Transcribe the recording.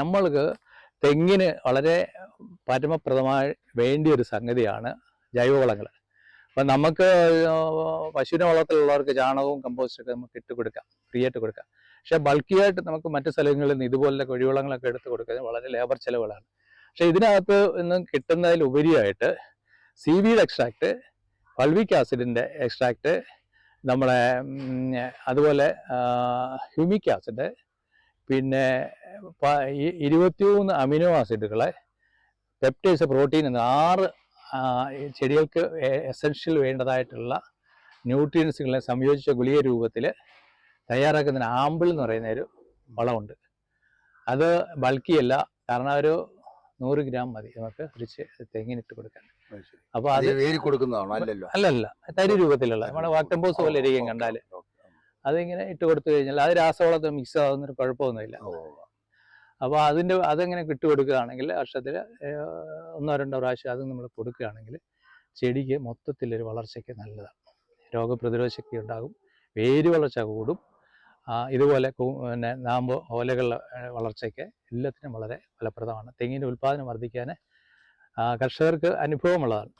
നമ്മൾക്ക് തെങ്ങിന് വളരെ പരമപ്രദമായി വേണ്ടിയ ഒരു സംഗതിയാണ് ജൈവവളങ്ങൾ. അപ്പം നമുക്ക് പശുവിനെ വളർത്തലുള്ളവർക്ക് ചാണകവും കമ്പോസ്റ്റൊക്കെ നമുക്ക് ഇട്ട് കൊടുക്കാം ഫ്രീ ആയിട്ട് കൊടുക്കാം. പക്ഷേ ബൾക്കിയായിട്ട് നമുക്ക് മറ്റ് സ്ഥലങ്ങളിൽ നിന്ന് ഇതുപോലെ കുഴിവളങ്ങളൊക്കെ എടുത്ത് കൊടുക്കുന്നത് വളരെ ലേബർ ചെലവുകളാണ്. പക്ഷേ ഇതിനകത്ത് നിന്ന് കിട്ടുന്നതിലുപരിയായിട്ട് സി വിയുടെ എക്സ്ട്രാക്ട് പൾവിക് ആസിഡിന്റെ എക്സ്ട്രാക്ട് നമ്മളെ അതുപോലെ ഹ്യൂമിക് ആസിഡ് പിന്നെ ഇരുപത്തിമൂന്ന് അമിനോ ആസിഡുകളെ പെപ്റ്റൈസ് പ്രോട്ടീൻ എന്ന ആറ് ചെടികൾക്ക് എസൻഷ്യൽ വേണ്ടതായിട്ടുള്ള ന്യൂട്രിയൻസുകളെ സംയോജിച്ച ഗുളിക രൂപത്തിൽ തയ്യാറാക്കുന്നതിന് ആമ്പിൾ എന്ന് പറയുന്ന ഒരു വളമുണ്ട്. അത് ബൾക്കിയല്ല കാരണം ഒരു നൂറ് ഗ്രാം മതി നമുക്ക് ഒരു തെങ്ങിനിട്ട് കൊടുക്കാൻ. അപ്പോൾ അത് കൊടുക്കുന്നതാണോ? അല്ലല്ലോ. അല്ലല്ല തരി രൂപത്തിലുള്ള നമ്മുടെ വാട്ടംബോസ് പോലെ ഇരിക്കും കണ്ടാൽ അതിങ്ങനെ ഇട്ട് കൊടുത്തു കഴിഞ്ഞാൽ അത് രാസവളത്തിൽ മിക്സ് ആവുന്നൊരു കുഴപ്പമൊന്നുമില്ല. അപ്പോൾ അതിന്റെ അതെങ്ങനെ ഇട്ട് കൊടുക്കുകയാണെങ്കിൽ വർഷത്തിൽ ഒന്നോ രണ്ടോ പ്രാവശ്യം അത് നമ്മൾ കൊടുക്കുകയാണെങ്കിൽ ചെടിക്ക് മൊത്തത്തിലൊരു വളർച്ചയ്ക്ക് നല്ലതാണ്. രോഗപ്രതിരോധ ശക്തി ഉണ്ടാകും വേര് വളർച്ച കൂടും ഇതുപോലെ പിന്നെ നാമ്പ് ഓലകളുടെ വളർച്ചയ്ക്ക് എല്ലാത്തിനും വളരെ ഫലപ്രദമാണ്. തെങ്ങിന്റെ ഉൽപ്പാദനം വർദ്ധിക്കാൻ കർഷകർക്ക് അനുഭവമുള്ളതാണ്.